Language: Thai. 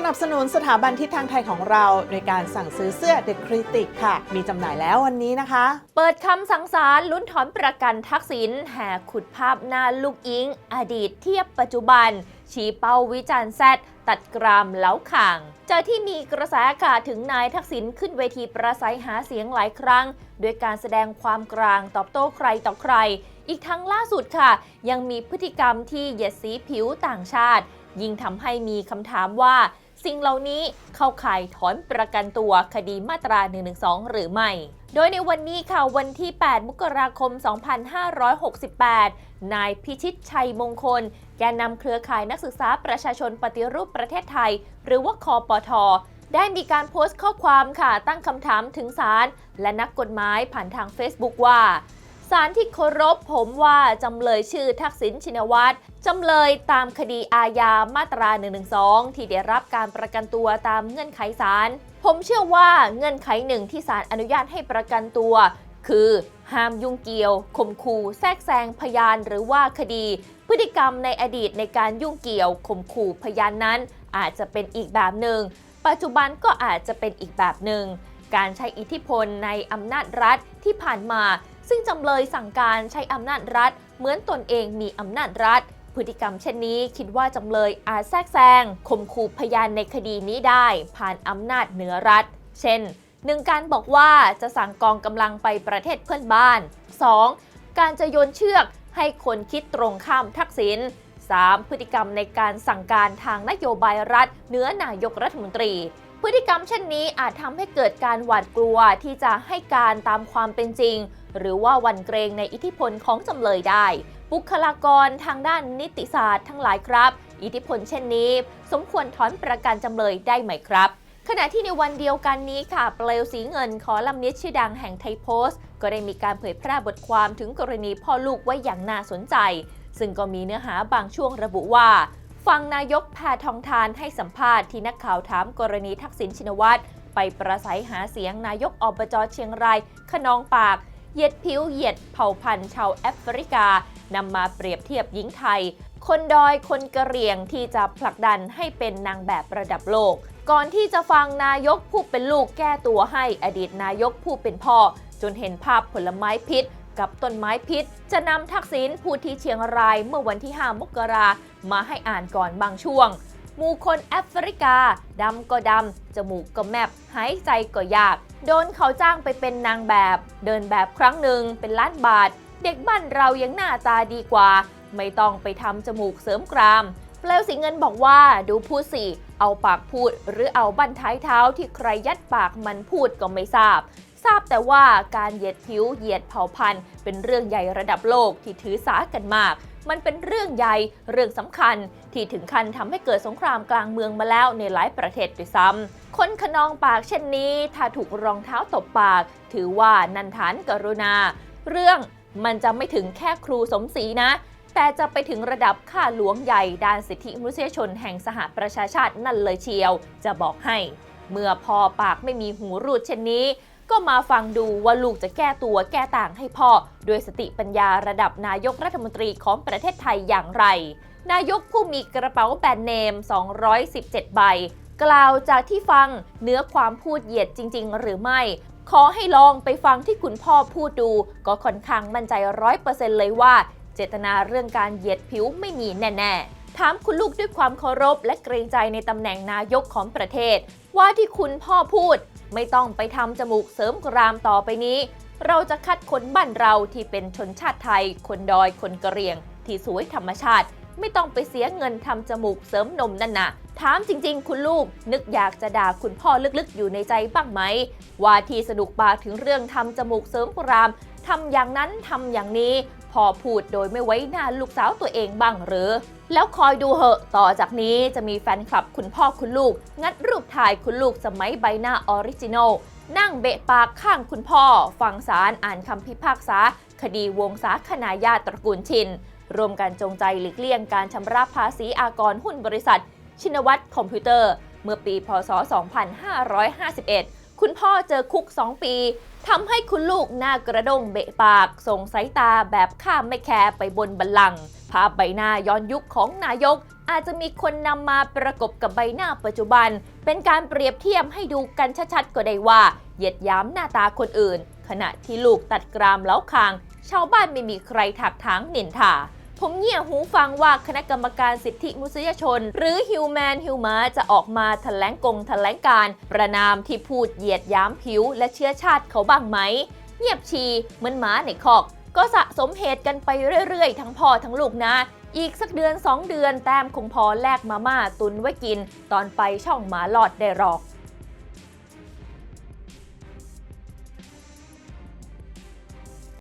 สนับสนุนสถาบันทิศทางไทยของเราโดยการสั่งซื้อเสื้อ The Critic ค่ะ มีจำหน่ายแล้ววันนี้นะคะ เปิดคำสังศาลลุ้นถอนประกันทักษิณแห่ขุดภาพหน้าลูกอิง อดีตเทียบปัจจุบัน ชี้เป้าวิจารณ์แซดตัดกรามเล้าข่างเจอที่มีกระแสอากาศถึงนายทักษิณขึ้นเวทีประสัยหาเสียงหลายครั้ง ด้วยการแสดงความกลางตอบโต้ใครต่อใคร อีกทั้งล่าสุดค่ะ ยังมีพฤติกรรมที่เหยียดสีผิวต่างชาติ ยิ่งทำให้มีคำถามว่า สิ่งเหล่านี้เข้าข่ายถอนประกันตัวคดีมาตรา 112 หรือไม่ โดยในวันนี้ค่ะวันที่ 8 มกราคม 2568 นายพิชิตชัยมงคล แกนนำเครือข่ายนักศึกษาประชาชนปฏิรูปประเทศไทย หรือว่าคอปทได้มีการโพสต์ข้อความค่ะตั้งคำถามถึงศาลและนักกฎหมายผ่านทาง Facebook ว่า ศาลที่เคารพผมว่าจำเลยชื่อทักษิณชินวัตรจำเลยตามคดีอาญามาตรา 112 ที่ได้รับการประกันตัวตามเงื่อนไขศาล ผมเชื่อว่าเงื่อนไขหนึ่งที่ศาลอนุญาตให้ประกันตัว คือห้ามยุ่งเกี่ยวข่มขู่แทรกแซงพยานหรือว่าคดี พฤติกรรมในอดีตในการยุ่งเกี่ยวข่มขู่พยานนั้น อาจจะเป็นอีกแบบหนึ่ง ปัจจุบันก็อาจจะเป็นอีกแบบหนึ่งการใช้อิทธิพลในอำนาจรัฐที่ผ่านมา ซึ่งจำเลยสั่งการใช้อำนาจรัฐ เหมือนตนเองมีอำนาจรัฐ พฤติกรรมเช่นนี้คิดว่าจำเลยอาจแทรกแซงข่มขู่พยานในคดีนี้ได้ ผ่านอำนาจเหนือรัฐ เช่นหนึ่งการบอกว่าจะสั่งกองกำลังไปประเทศเพื่อนบ้าน 2. การจะโยนเชือกให้คนคิดตรงข้ามทักษิณ 3. พฤติกรรมในการสั่งการทางนโยบายรัฐเหนือนายกรัฐมนตรี พฤติกรรมเช่นนี้อาจทำให้เกิดการหวาดกลัวที่จะให้การตามความเป็นจริง หรือว่าวันเกรงในอิทธิพลของจำเลยได้ บุคลากรทางด้านนิติศาสตร์ทั้งหลายครับ อิทธิพลเช่นนี้ สมควรถอนประกันจำเลยได้ไหมครับขณะที่ในวันเดียวกันนี้ค่ะ เปลวสีเงินขอลำนิดชื่อดังแห่งไทยโพสต์ ก็ได้มีการเผยแพร่บทความถึงกรณีพ่อลูกไว้อย่างน่าสนใจ ซึ่งก็มีเนื้อหาบางช่วงระบุว่า ฟังนายกแพทองทานให้สัมภาษณ์ที่นักข่าวถามกรณีทักษิณชินวัตรไปประสัยหาเสียงนายกอบจเชียงรายขนองปากเหยียดผิวเหยียดเผ่าพันธุ์ชาวแอฟริกานำมาเปรียบเทียบหญิงไทย คนดอยคนกระเหรี่ยงที่จะผลักดันให้เป็นนางแบบระดับโลก ก่อนที่จะฟังนายกผู้เป็นลูกแก้ตัวให้อดีตนายกผู้เป็นพ่อ จนเห็นภาพผลไม้พิษ กับต้นไม้พิษ จะนำทักษิณผู้ที่เชียงรายเมื่อวันที่ 5 มกรามาให้อ่านก่อนบางช่วงหมู่คนแอฟริกา ดำก็ดำ จมูกก็แมบหายใจก็ยาก โดนเขาจ้างไปเป็นนางแบบ เดินแบบครั้งหนึ่งเป็นล้านบาท เด็กบ้านเรายังหน้าตาดีกว่า ไม่ต้องไปทำจมูกเสริมกรามเปลวสีเงินบอกว่าดูพูดสิเอาปากพูดหรือเอาบั้นท้ายเท้าที่ใครยัดปากมันพูดก็ไม่ทราบ ทราบแต่ว่าการเหยียดผิวเหยียดเผ่าพันธุ์ เป็นเรื่องใหญ่ระดับโลกที่ถือสากันมาก มันเป็นเรื่องใหญ่เรื่องสำคัญ ที่ถึงขั้นทำให้เกิดสงครามกลางเมืองมาแล้วในหลายประเทศด้วยซ้ำคนขนองปากเช่นนี้ ถ้าถูกรองเท้าตบปาก ถือว่านันทานกรุณา เรื่องมันจะไม่ถึงแค่ครูสมศรีนะแต่จะไปถึงระดับข้าหลวงใหญ่ด้านสิทธิมนุษยชนแห่งสหประชาชาตินั่นเลยเชียว จะบอกให้ เมื่อพอปากไม่มีหูรูดเช่นนี้ ก็มาฟังดูว่าลูกจะแก้ตัวแก้ต่างให้พ่อ ด้วยสติปัญญาระดับนายกรัฐมนตรีของประเทศไทยอย่างไร นายกผู้มีกระเป๋าแบรนด์เนม 217 ใบ กล่าวจากที่ฟังเนื้อความพูดเหยียดจริง ๆ หรือไม่ ขอให้ลองไปฟังที่คุณพ่อพูดดู ก็ค่อนข้างมั่นใจร้อยเปอร์เซ็นต์เลยว่า เจตนาเรื่องการเหยียดผิวไม่มีแน่ ๆถามคุณลูกด้วยความเคารพและเกรงใจในตำแหน่งนายกของประเทศ ว่าที่คุณพ่อพูด ไม่ต้องไปทำจมูกเสริมกรามต่อไปนี้ เราจะคัดคนบ้านเราที่เป็นชนชาติไทย คนดอยคนกะเหรี่ยง ที่สวยธรรมชาติ ไม่ต้องไปเสียเงินทำจมูกเสริมนมนั่นนะถามจริง ๆ คุณลูกนึกอยากจะด่าคุณพ่อลึกๆ อยู่ในใจบ้างไหม ว่าที่สนุกปากถึงเรื่องทำจมูกเสริมกรามทำอย่างนั้นทำอย่างนี้ อพูดโดยไม่ไว้หน้าลูกสาวตัวเองบ้างหรือ แล้วคอยดูเหอะต่อจากนี้จะมีแฟนคลับคุณพ่อคุณลูก งัดรูปถ่ายคุณลูกสมัยใบหน้าออริจินอลนั่งเบะปากข้างคุณพ่อ ฟังสารอ่านคำพิพากษา คดีวงศาคณาญาติตระกูลชินรวมกันจงใจหลีกเลี่ยงการชำระภาษีอากรหุ้นบริษัท ชินวัตรคอมพิวเตอร์ เมื่อปีพศ 2551 คุณพ่อเจอคุก 2 ปี ทำให้คุณลูกหน้ากระด้งเบะปาก ส่งสายตาแบบข้ามไม่แคร์ไปบนบัลลังก์ภาพใบหน้าย้อนยุคของนายก อาจจะมีคนนำมาประกบกับใบหน้าปัจจุบัน เป็นการเปรียบเทียบให้ดูกันชัดๆก็ได้ว่าเหยียดย้ำหน้าตาคนอื่น ขณะที่ลูกตัดกรามเล้าคาง ชาวบ้านไม่มีใครถักถางนินทา ผมเงี่ยหูฟังว่าคณะกรรมการสิทธิมนุษยชน หรือ Human h u m a จะออกมาแถลงกงแถลงการประนามที่พูดเหยียดย้ำผิว และเชื้อชาติเขาบ้างไหม เงียบชีเหมือนหมาในคอก ก็สะสมเหตุกันไปเรื่อยๆ ทั้งพ่อทั้งลูกนะอีกสักเดือน 2 เดือนแต้มคงพอแลกมาม่าตุนไว้กิน ตอนไปช่องหมาหลอดได้หรอก